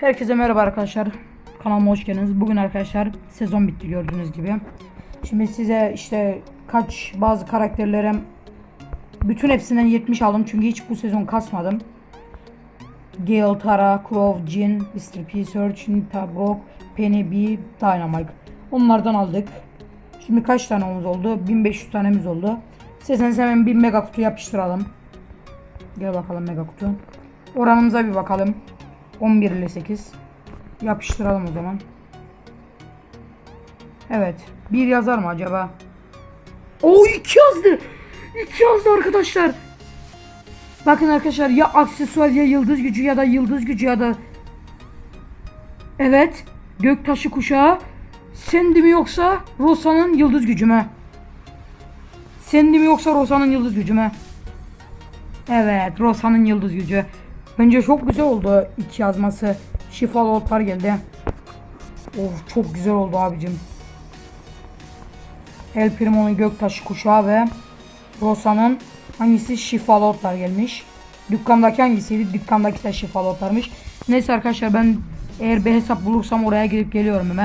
Herkese merhaba arkadaşlar. Kanalıma hoş geldiniz. Bugün arkadaşlar sezon bitti gördüğünüz gibi. Şimdi size işte kaç bazı karakterlere bütün hepsinden 70 aldım çünkü hiç bu sezon kasmadım. Gale, Tara, Crow, Jin, Mr. P, Search, Nita, Penny, B, Dynamite. Onlardan aldık. Şimdi kaç tanemiz oldu? 1500 tanemiz oldu. İsterseniz hemen bir mega kutu yapıştıralım. Gel bakalım mega kutu. Oranımıza bir bakalım. 11 ile 8. Yapıştıralım o zaman. Evet. Bir yazar mı acaba? O iki yazdı. İki yazdı arkadaşlar. Bakın arkadaşlar ya aksesuar ya yıldız gücü ya da yıldız gücü ya da Evet. Göktaşı kuşağı. Sendi mi yoksa Rosa'nın yıldız gücü mü? Sendi mi yoksa Rosa'nın yıldız gücü mü? Evet, Rosa'nın yıldız gücü. Bence çok güzel oldu iki yazması. Şifalı otlar geldi. Of çok güzel oldu abicim. El Primo'nun göktaşı kuşağı ve Rosa'nın hangisi şifalı otlar gelmiş. Dükkandaki hangisiydi? Dükkandaki de şifalı otlarmış. Neyse arkadaşlar ben eğer bir hesap bulursam oraya gidip geliyorum hemen.